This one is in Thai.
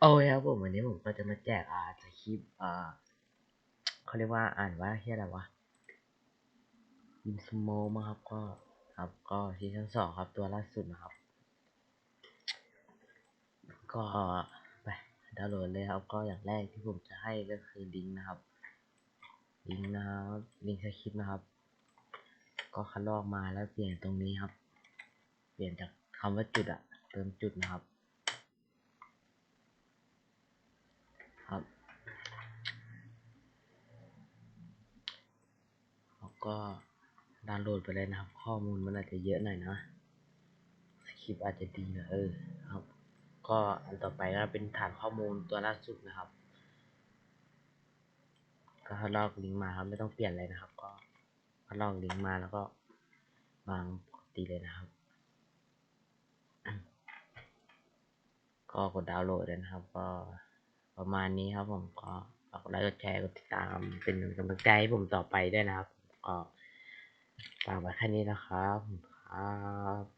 โอ้ยครับผมวันนี้ผมก็จะมาแจกอ่าสคริปต์อ่าเขาเรียกว่าอ่านว่าเฮียอะไรวะยิมสโมมาครับก็ครับก็ซีซั่นสองครับตัวล่าสุดนะครับ ก็ไปดาวน์โหลดเลยครับก็อย่างแรกที่ผมจะให้ก็คือลิงก์นะครับลิงก์นะครับลิงก์สคริปต์นะครับ ก็คัดลอกมาแล้วเปลี่ยนตรงนี้ครับ เปลี่ยนจากคำว่าจุดอะเติมจุดนะครับ แล้ว ก็ดาวน์โหลดไปเลยนะครับ ข้อมูลมันอาจจะเยอะหน่อยนะสคริปต์อาจจะดีนะเออครับ ก็อันต่อไปก็เป็นฐานข้อมูลตัวล่าสุดนะครับ ก็ลอกลิงก์มาครับ ไม่ต้องเปลี่ยนเลยนะครับ ก็ลอกลิงก์มาแล้วก็วางปกติเลยนะครับ ก็กดดาวน์โหลดเลยนะครับ ก็ประมาณนี้ครับผมก็ฝากกดไลค์กดแชร์กดติดตามเป็นกำลังใจให้ผมต่อไปด้วยนะครับ ก็ตามไว้แค่นี้นะครับครับ